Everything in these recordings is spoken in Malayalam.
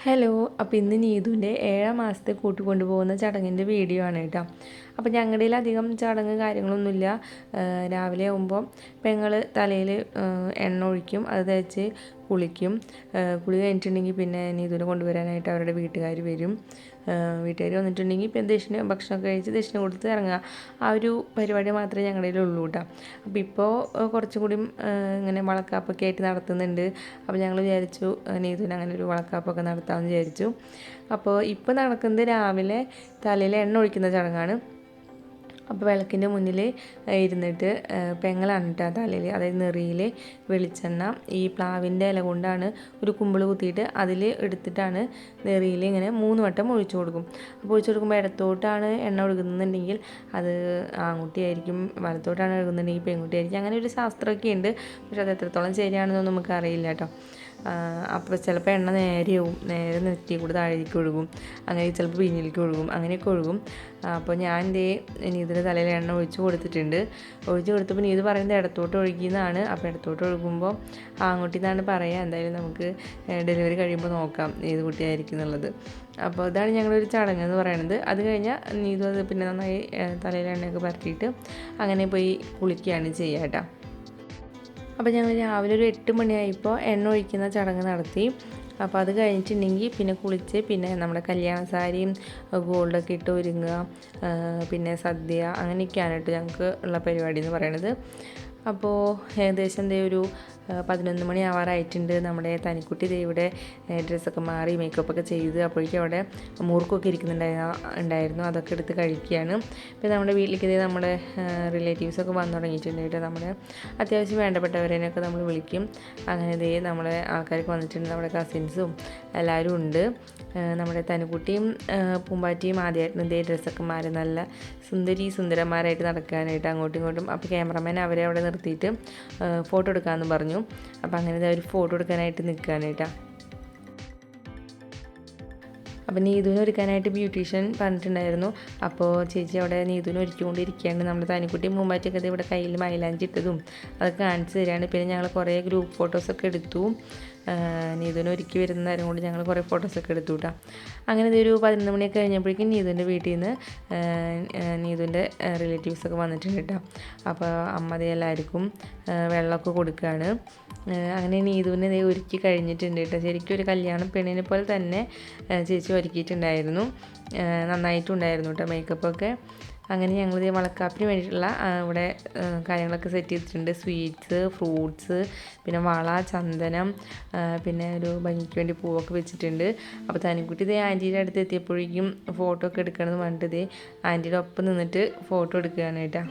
ഹലോ അപ്പോൾ ഇന്ന് നീതുവിന്റെ ഏഴാം മാസത്തെ കൂട്ടിക്കൊണ്ടുപോകുന്ന ചടങ്ങിന്റെ വീഡിയോ ആണ് കേട്ടോ. അപ്പോൾ ഞങ്ങളുടെ അധികം ചടങ്ങ് കാര്യങ്ങളൊന്നുമില്ല. രാവിലെ ആകുമ്പോൾ പെങ്ങൾ തലയിൽ എണ്ണ ഒഴിക്കും അത് തേച്ച് കുളിക്കും. കുളി കഴിഞ്ഞിട്ടുണ്ടെങ്കിൽ പിന്നെ നീതുവിനെ കൊണ്ടുവരാനായിട്ട് അവരുടെ വീട്ടുകാർ വരും. വീട്ടുകാർ വന്നിട്ടുണ്ടെങ്കിൽ ഇപ്പം ദക്ഷിണ ഭക്ഷണമൊക്കെ കഴിച്ച് ദക്ഷിണ കൊടുത്ത് ഇറങ്ങുക. ആ ഒരു പരിപാടി മാത്രമേ ഞങ്ങളുടെ ഉള്ളൂ കേട്ടോ. അപ്പോൾ ഇപ്പോൾ കുറച്ചും കൂടി ഇങ്ങനെ വളക്കാപ്പൊക്കെ ആയിട്ട് നടത്തുന്നുണ്ട്. അപ്പോൾ ഞങ്ങൾ വിചാരിച്ചു നീതുവിന് അങ്ങനെ ഒരു വളക്കാപ്പൊക്കെ നടത്താമെന്ന് വിചാരിച്ചു. അപ്പോൾ ഇപ്പോൾ നടക്കുന്നത് രാവിലെ തലയിൽ എണ്ണ ഒഴിക്കുന്ന ചടങ്ങാണ്. അപ്പോൾ വിളക്കിന്റെ മുന്നിൽ ഇരുന്നിട്ട് പെങ്ങളാണ് കേട്ടോ തലയിൽ അതായത് നെറിയിൽ വെളിച്ചെണ്ണ ഈ പ്ലാവിന്റെ ഇല കൊണ്ടാണ് ഒരു കുമ്പിൾ കുത്തിയിട്ട് അതിൽ എടുത്തിട്ടാണ് നെറിയിൽ ഇങ്ങനെ മൂന്ന് വട്ടം ഒഴിച്ചു കൊടുക്കും. അപ്പോൾ ഒഴിച്ചു കൊടുക്കുമ്പോൾ ഇടത്തോട്ടാണ് എണ്ണ ഒഴുകുന്നുണ്ടെങ്കിൽ അത് ആൺകുട്ടിയായിരിക്കും വലത്തോട്ടാണ് ഒഴുകുന്നുണ്ടെങ്കിൽ പെൺകുട്ടിയായിരിക്കും അങ്ങനെ ഒരു ശാസ്ത്രമൊക്കെ ഉണ്ട്. പക്ഷെ അത് എത്രത്തോളം ശരിയാണെന്നൊന്നും നമുക്ക് അറിയില്ല കേട്ടോ അപ്പോൾ ചിലപ്പോൾ എണ്ണ നേരെയാവും നേരെ നെറ്റി കൂടെ താഴേക്ക് ഒഴുകും. അങ്ങനെ ചിലപ്പോൾ പിന്നിലേക്ക് ഒഴുകും. അങ്ങനെയൊക്കെ ഒഴുകും. അപ്പോൾ ഞാൻ ദേ നീതിന്റെ തലയിൽ എണ്ണ ഒഴിച്ച് കൊടുത്തിട്ടുണ്ട്. ഒഴിച്ച് കൊടുത്തപ്പോൾ നീത് പറയുന്നത് ഇടത്തോട്ട് ഒഴുകിയെന്നാണ്. അപ്പോൾ ഇടത്തോട്ട് ഒഴുകുമ്പോൾ ആൺകുട്ടി എന്നാണ് പറയുക എന്തായാലും നമുക്ക് ഡെലിവറി കഴിയുമ്പോൾ നോക്കാം ഏത് കുട്ടിയായിരിക്കും എന്നുള്ളത്. അപ്പോൾ ഇതാണ് ഞങ്ങളൊരു ചടങ്ങ് എന്ന് പറയുന്നത് അത് കഴിഞ്ഞാൽ നീതു അത് പിന്നെ നന്നായി തലയിൽ എണ്ണയൊക്കെ പരട്ടിയിട്ട് അങ്ങനെ പോയി കുളിക്കുകയാണ് ചെയ്യുക കേട്ടോ അപ്പോൾ ഞങ്ങൾ രാവിലെ ഒരു എട്ട് മണിയായപ്പോൾ എണ്ണ ഒഴിക്കുന്ന ചടങ്ങ് നടത്തി. അപ്പോൾ അത് കഴിഞ്ഞിട്ടുണ്ടെങ്കിൽ പിന്നെ കുളിച്ച് പിന്നെ നമ്മുടെ കല്യാണ സാരിയും ഗോൾഡൊക്കെ ഇട്ട് ഒരുങ്ങുക പിന്നെ സദ്യ അങ്ങനെയൊക്കെയാണ് കേട്ടോ ഞങ്ങൾക്ക് ഉള്ള പരിപാടി എന്ന് പറയണത്. അപ്പോൾ ഏകദേശം ദേ ഒരു പതിനൊന്ന് മണി ആവാറായിട്ടുണ്ട് നമ്മുടെ തനിക്കുട്ടി ദേ ഇവിടെ ഏ, ഡ്രസ്സൊക്കെ മാറി മേക്കപ്പൊക്കെ ചെയ്ത് അപ്പോഴേക്കും അവിടെ മൂർക്കൊക്കെ ഇരിക്കുന്നുണ്ടായിരുന്നു ഉണ്ടായിരുന്നു. അതൊക്കെ എടുത്ത് കഴിക്കുകയാണ്. പിന്നെ നമ്മുടെ വീട്ടിലേക്ക് ഇതേ നമ്മുടെ റിലേറ്റീവ്സൊക്കെ വന്നു തുടങ്ങിയിട്ടുണ്ട് കേട്ടോ. നമ്മുടെ അത്യാവശ്യം വേണ്ടപ്പെട്ടവരേനൊക്കെ നമ്മൾ വിളിക്കും. അങ്ങനെ ഇതേ നമ്മുടെ ആൾക്കാരൊക്കെ വന്നിട്ടുണ്ട്. നമ്മുടെ കസിൻസും എല്ലാവരും ഉണ്ട്. നമ്മുടെ തനുക്കുട്ടിയും ആ, പൂമ്പാറ്റിയും ആദ്യമായിട്ട് ഇതേ ഡ്രസ്സൊക്കെ മാറി. നല്ല സുന്ദരി സുന്ദരന്മാരായിട്ട് നടക്കാനായിട്ട് അങ്ങോട്ടും ഇങ്ങോട്ടും. അപ്പോൾ ക്യാമറമാൻ അവരെ അവിടെ നിർത്തിയിട്ട് ഫോട്ടോ എടുക്കാമെന്ന് പറഞ്ഞു. അപ്പോൾ അങ്ങനെ അവർ ഫോട്ടോ എടുക്കാനായിട്ട് നിൽക്കാനായിട്ടാണ് അപ്പോൾ നീതുവിനെ ഒരുക്കാനായിട്ട് ബ്യൂട്ടീഷ്യൻ പറഞ്ഞിട്ടുണ്ടായിരുന്നു. അപ്പോൾ ചേച്ചി അവിടെ നീതുവിനെ ഒരുക്കിക്കൊണ്ടിരിക്കുകയാണ്. നമ്മുടെ തനിക്കുട്ടി മുമ്പാറ്റൊക്കെ ഇവിടെ കയ്യിൽ മൈലാഞ്ചി ഇട്ടതും അതൊക്കെ കാണിച്ചു തരികയാണ് പിന്നെ ഞങ്ങൾ കുറേ ഗ്രൂപ്പ് ഫോട്ടോസൊക്കെ എടുത്തു. നീതുവിനെ ഒരുക്കി വരുന്ന നേരം കൊണ്ട് ഞങ്ങൾ കുറേ ഫോട്ടോസൊക്കെ എടുത്തു കേട്ടോ അങ്ങനെ ഒരു പതിനൊന്ന് മണിയൊക്കെ കഴിഞ്ഞപ്പോഴേക്കും നീതുവിന്റെ വീട്ടിൽ നിന്ന് നീതുവിന്റെ റിലേറ്റീവ്സൊക്കെ വന്നിട്ടുണ്ട് കേട്ടോ. അപ്പോൾ അമ്മതി എല്ലാവർക്കും വെള്ളമൊക്കെ കൊടുക്കുകയാണ് അങ്ങനെ നീതുവിനെ ഇതേ ഒരുക്കി കഴിഞ്ഞിട്ടുണ്ട് കേട്ടോ. ശരിക്കും ഒരു കല്യാണ പെണ്ണിനെ പോലെ തന്നെ ചേച്ചി ഒരുക്കിയിട്ടുണ്ടായിരുന്നു. നന്നായിട്ടുണ്ടായിരുന്നു കേട്ടോ മേക്കപ്പൊക്കെ അങ്ങനെ ഞങ്ങൾ വളക്കാപ്പിന് വേണ്ടിയിട്ടുള്ള ഇവിടെ കാര്യങ്ങളൊക്കെ സെറ്റ് ചെയ്തിട്ടുണ്ട്. സ്വീറ്റ്സ് ഫ്രൂട്ട്സ് പിന്നെ വള ചന്ദനം പിന്നെ ഒരു ഭംഗിക്ക് വേണ്ടി പൂവൊക്കെ വെച്ചിട്ടുണ്ട്. അപ്പോൾ തനിക്കുട്ടി ഇതേ ആന്റിയുടെ അടുത്ത് എത്തിയപ്പോഴേക്കും ഫോട്ടോ ഒക്കെ എടുക്കണമെന്ന് പറഞ്ഞിട്ട് ഇതേ ആന്റിയുടെ ഒപ്പം നിന്നിട്ട് ഫോട്ടോ എടുക്കുകയാണ് കേട്ടോ.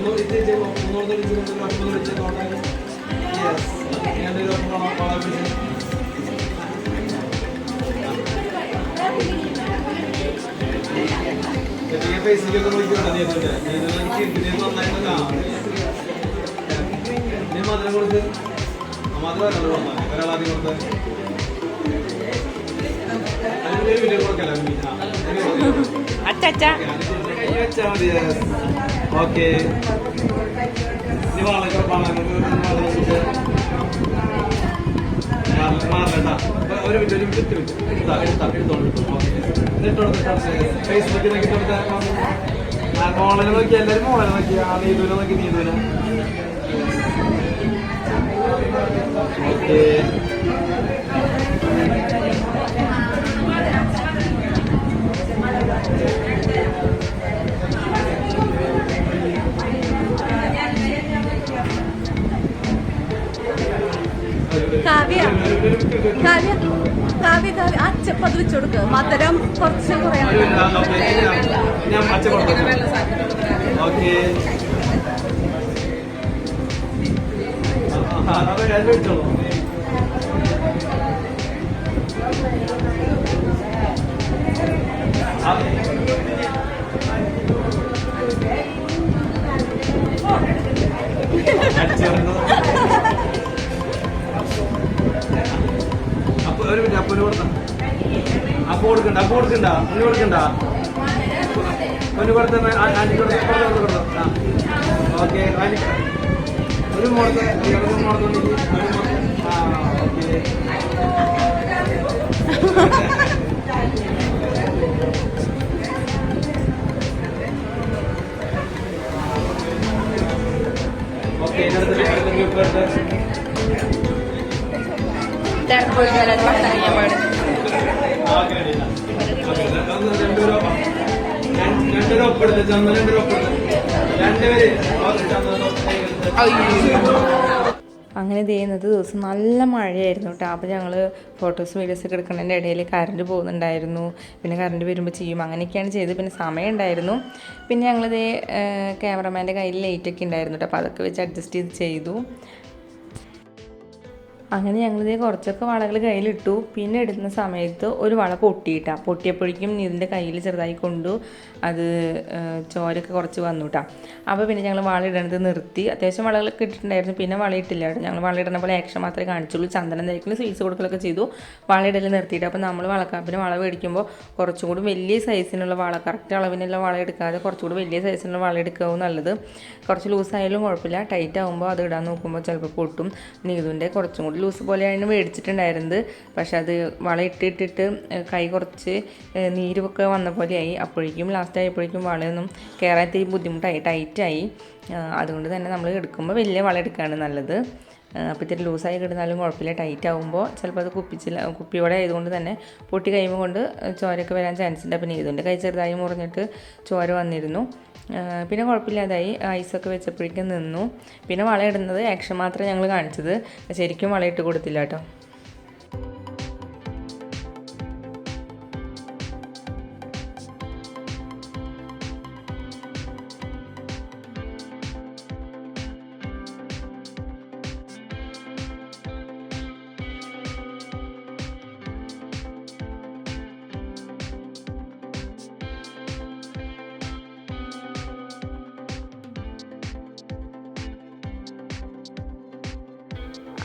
ഒന്ന് ഇത് ഒന്നുകൂടെ വിളിച്ച് ഒപ്പം വിളിച്ച് നോട്ടാൽ യെസ് ഞാൻ ഒപ്പം വള വിളിച്ച് ചെറിയ ഫേസിലൊക്കെ നോക്കിയോട്ടെ നീ ഇതിന്റെ നീ ഇതിനെ നന്നായിട്ട് നീ മധുരം കൊടുത്ത് മധുരം ഒരാളാദ്യം കൊടുക്കല അച്ഛ. മതി ഓക്കെ. ഒരു മിനിറ്റ് ഒരു മിനിറ്റ് എടുത്താ എടുത്താ എടുത്തോളൂ എന്നിട്ടോ ഫേസ്ബുക്കിൽ നോക്കി കൊടുത്താൽ ആ മോളനെ നോക്കി എല്ലാവരും മോളനെ നോക്കി. ആ നീതുവിനെ നോക്കി നീതുവിനെ. ഓക്കെ. കാവ്യ അച്ചപ്പ് അത് വെച്ച് കൊടുക്കുക മധുരം കുറച്ച് കുറയാൻ ഞാൻ കൊടുക്കണ്ട അപ്പൊ കൊടുക്കണ്ട ഒന്ന് കൊടുക്കണ്ട. ഒരു കൊടുത്ത ആന്റി കൊടുത്ത ഓക്കെ ഒരു മോളത്തെ ഒരു മോളത്തെ. ആ ഓക്കെ. ഓക്കെ അങ്ങനെ ചെയ്യുന്നത് ദിവസം നല്ല മഴയായിരുന്നു കേട്ടോ. അപ്പോൾ ഞങ്ങൾ ഫോട്ടോസ് വീഡിയോസ് ഒക്കെ എടുക്കുന്നതിന്റെ ഇടയിൽ കറണ്ട് പോകുന്നുണ്ടായിരുന്നു. പിന്നെ കറണ്ട് വരുമ്പോൾ ചെയ്യും. അങ്ങനെയൊക്കെയാണ് ചെയ്തത്. പിന്നെ സമയം ഉണ്ടായിരുന്നു. പിന്നെ ഞങ്ങളിതേ ക്യാമറമാന്റെ കയ്യിൽ ലൈറ്റൊക്കെ ഉണ്ടായിരുന്നു കേട്ടോ. അപ്പോൾ അതൊക്കെ വെച്ച് അഡ്ജസ്റ്റ് ചെയ്ത് ചെയ്തു. അങ്ങനെ ഞങ്ങളിതേ കുറച്ചൊക്കെ വളകൾ കയ്യിലിട്ടു. പിന്നെ ഇടുന്ന സമയത്ത് ഒരു വള പൊട്ടിയിട്ടാ. പൊട്ടിയപ്പോഴേക്കും ഇതിന്റെ കയ്യിൽ ചെറുതായി കൊണ്ടു അത് ചോരൊക്കെ കുറച്ച് വന്നു കേട്ടോ അപ്പോൾ പിന്നെ ഞങ്ങൾ വള ഇടണത് നിർത്തി. അത്യാവശ്യം വളകളൊക്കെ ഇട്ടിട്ടുണ്ടായിരുന്നു. പിന്നെ വള ഇട്ടില്ല. കേട്ടോ ഞങ്ങൾ വള ഇടുന്ന പോലെ ആക്ഷൻ മാത്രമേ കാണിച്ചുള്ളൂ. ചന്ദനം തേക്കലും സ്വീറ്റ്സ് കൊടുക്കലൊക്കെ ചെയ്തു. വള ഇടൽ നിർത്തിയിട്ട്. അപ്പോൾ നമ്മൾ വളക്കാപ്പിന് വള മേടിക്കുമ്പോൾ കുറച്ചും കൂടി വലിയ സൈസിനുള്ള വള കറക്റ്റ് അളവിനുള്ള വള എടുക്കാതെ കുറച്ചും കൂടി വലിയ സൈസിനുള്ള വള എടുക്കാവും നല്ലത്. കുറച്ച് ലൂസായാലും കുഴപ്പമില്ല. ടൈറ്റ് ആകുമ്പോൾ അത് ഇടാൻ നോക്കുമ്പോൾ ചിലപ്പോൾ പൊട്ടും. നീതുവിന്റെ കുറച്ചും കൂടി ലൂസ് പോലെയാണ് മേടിച്ചിട്ടുണ്ടായിരുന്നത്. പക്ഷെ അത് വള ഇട്ടിട്ടിട്ട് കൈ കുറച്ച് നീരുമൊക്കെ വന്ന പോലെയായി. അപ്പോഴേക്കും ലാസ്റ്റ് ആയപ്പോഴേക്കും വളയൊന്നും കയറാൻ ബുദ്ധിമുട്ടായി ടൈറ്റായി അതുകൊണ്ട് തന്നെ നമ്മൾ എടുക്കുമ്പോൾ വലിയ വള എടുക്കുകയാണ് നല്ലത്. അപ്പോൾ ഇത്തിരി ലൂസായി കിടന്നാലും കുഴപ്പമില്ല. ടൈറ്റ് ആകുമ്പോൾ ചിലപ്പോൾ അത് കുപ്പിച്ചില്ല കുപ്പിയോടെ ആയതുകൊണ്ട് തന്നെ പൊട്ടി കഴിയുമ്പോൾ കൊണ്ട് ചോരയൊക്കെ വരാൻ ചാൻസ് ഉണ്ട്. പിന്നെ ഇതുകൊണ്ട് കൈ ചെറുതായി മുറിഞ്ഞിട്ട് ചോര വന്നിരുന്നു. പിന്നെ കുഴപ്പമില്ലാതായി. ഐസൊക്കെ വെച്ചപ്പോഴേക്കും നിന്നു. പിന്നെ വളയിടുന്നത് ആക്ഷൻ മാത്രമേ ഞങ്ങൾ കാണിച്ചത്. ശരിക്കും വളയിട്ട് കൊടുത്തില്ല കേട്ടോ.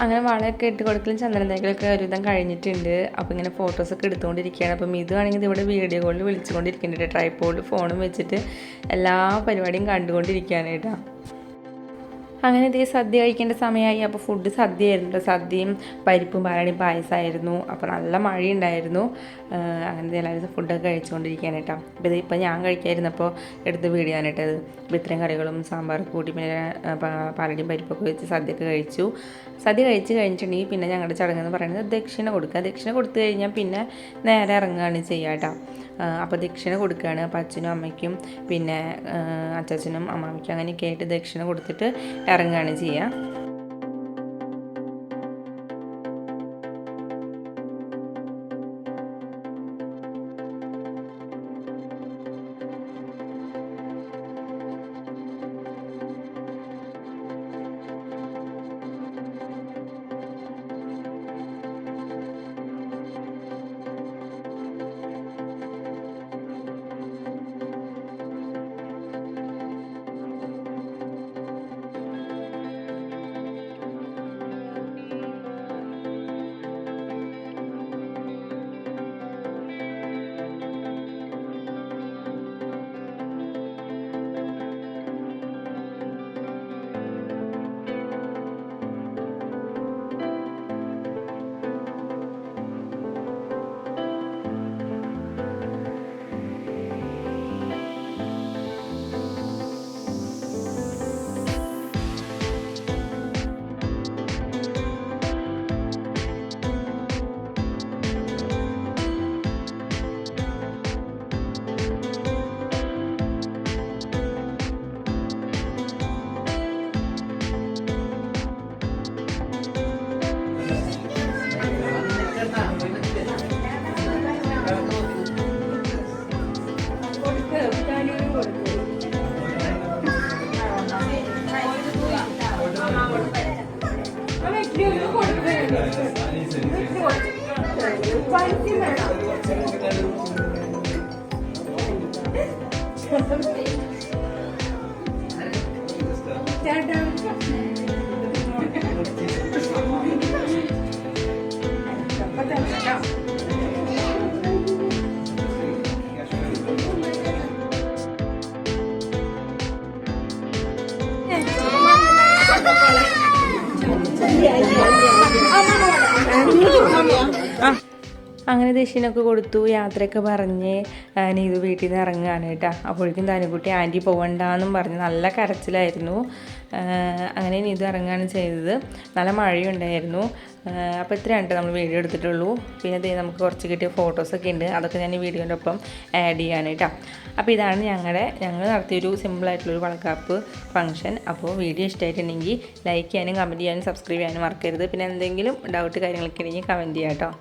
അങ്ങനെ വളയൊക്കെ ഇട്ട് കൊടുക്കലും ചന്ദനം തേക്കലൊക്കെ ഒരുവിധം കഴിഞ്ഞിട്ടുണ്ട്. അപ്പോൾ ഇങ്ങനെ ഫോട്ടോസൊക്കെ എടുത്തുകൊണ്ടിരിക്കുകയാണ്. അപ്പം ഇതാണെങ്കിൽ ഇത് ഇവിടെ വീഡിയോ കോളിൽ വിളിച്ചുകൊണ്ടിരിക്കുന്നുണ്ട് ട്രൈപ്പോളിൽ ഫോണും വെച്ചിട്ട് എല്ലാ പരിപാടിയും കണ്ടുകൊണ്ടിരിക്കുകയാണ് കേട്ടോ. അങ്ങനെ ഇതേ സദ്യ കഴിക്കേണ്ട സമയമായി. അപ്പോൾ ഫുഡ് സദ്യയായിരുന്നു കേട്ടോ സദ്യയും പരിപ്പും പാലടിയും പായസമായിരുന്നു അപ്പോൾ നല്ല മഴയുണ്ടായിരുന്നു. അങ്ങനെ എല്ലാവരും ഫുഡൊക്കെ കഴിച്ചുകൊണ്ടിരിക്കുകയാണ് കേട്ടോ അപ്പോൾ ഇത് ഇപ്പോൾ ഞാൻ കഴിക്കായിരുന്നപ്പോൾ എടുത്ത് വീഡിയോ ആണ് കേട്ടത് അപ്പോൾ ഇത്രയും കറികളും സാമ്പാർ കൂട്ടി പിന്നെ പാലടിയും പരിപ്പൊക്കെ വെച്ച് സദ്യയൊക്കെ കഴിച്ചു. സദ്യ കഴിച്ച് കഴിഞ്ഞിട്ടുണ്ടെങ്കിൽ പിന്നെ ഞങ്ങളുടെ ചടങ്ങ് എന്ന് പറയുന്നത് ദക്ഷിണ കൊടുക്കുക. ദക്ഷിണ കൊടുത്തു കഴിഞ്ഞാൽ പിന്നെ നേരെ ഇറങ്ങുകയാണ് ചെയ്യുക കേട്ടോ അപ്പോൾ ദക്ഷിണ കൊടുക്കുകയാണ് അപ്പോൾ അച്ഛനും അമ്മയ്ക്കും പിന്നെ അച്ചാച്ചനും അമ്മാമ്മയ്ക്കും അങ്ങനെയൊക്കെ ആയിട്ട് ദക്ഷിണ കൊടുത്തിട്ട് ഇറങ്ങുകയാണ് ചെയ്യുക അങ്ങനെ ദക്ഷിണൊക്കെ കൊടുത്തു യാത്രയൊക്കെ പറഞ്ഞ് നീതു വീട്ടിൽ നിന്ന് ഇറങ്ങുകയാണ് കേട്ടോ. അപ്പോഴേക്കും താനുകുട്ടി ആന്റി പോകണ്ടെന്നും പറഞ്ഞ് നല്ല കരച്ചിലായിരുന്നു. അങ്ങനെ നീതു ഇറങ്ങുകയാണ് ചെയ്തത്. നല്ല മഴയുണ്ടായിരുന്നു. അപ്പോൾ ഇത്രയാണ് നമ്മൾ വീഡിയോ എടുത്തിട്ടുള്ളൂ. പിന്നെ ദേ നമുക്ക് കുറച്ച് കിട്ടിയ ഫോട്ടോസൊക്കെ ഉണ്ട്. അതൊക്കെ ഞാൻ ഈ വീഡിയോന്റെ ഒപ്പം ആഡ് ചെയ്യാണ് കേട്ടോ. അപ്പോൾ ഇതാണ് ഞങ്ങളുടെ ഞങ്ങൾ നടത്തിയൊരു സിമ്പിളായിട്ടുള്ളൊരു വളക്കാപ്പ് ഫംഗ്ഷൻ അപ്പോൾ വീഡിയോ ഇഷ്ടമായിട്ടുണ്ടെങ്കിൽ ലൈക്ക് ചെയ്യാനും കമന്റ് ചെയ്യാനും സബ്സ്ക്രൈബ് ചെയ്യാനും മറക്കരുത്. പിന്നെ എന്തെങ്കിലും ഡൗട്ട് കാര്യങ്ങളൊക്കെ ഉണ്ടെങ്കിൽ കമന്റ് ചെയ്യാം കേട്ടോ.